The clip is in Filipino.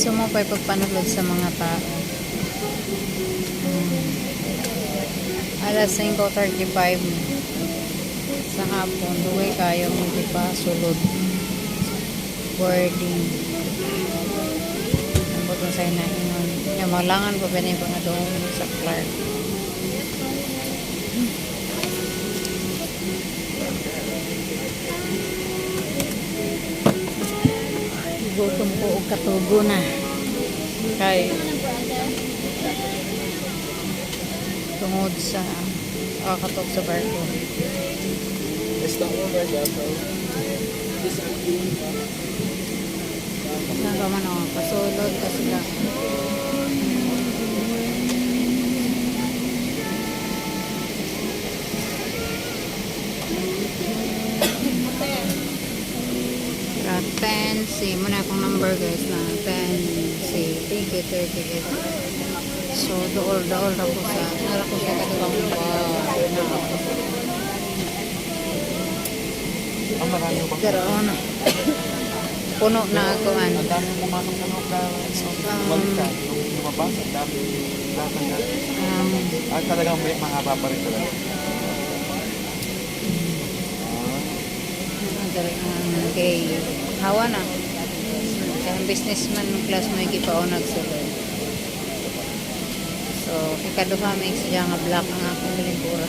Sumo pa pagpanulog sa mga tao. Hmm. Alas 5.35 sa hapon, duway kayo hindi pa sulod. Boarding. Ang buto sa inainon. Yung malangan pa nga doon sa Clark. Gutom po og katugo na. Kay tungod sa kakatok sa barko. Saan man ako? Pasulod fancy. Muna akong number guys na fancy. Ticket, ticket. So, dool, dool na ko sa, nara ko sa katulang wow. Ang marami ba? Pero ano, puno na ako an. Ang dami pumasok sa loob na balikan. Yung lumabas, ang dami lahat ng Um, At talagang may mahaba pa rin talaga. Ah, Dari ang kay hawa na. Kaya ang businessman ng class mo ikipaon nagsulod. So, ikaduha may siya nga black ang akong bilingkura.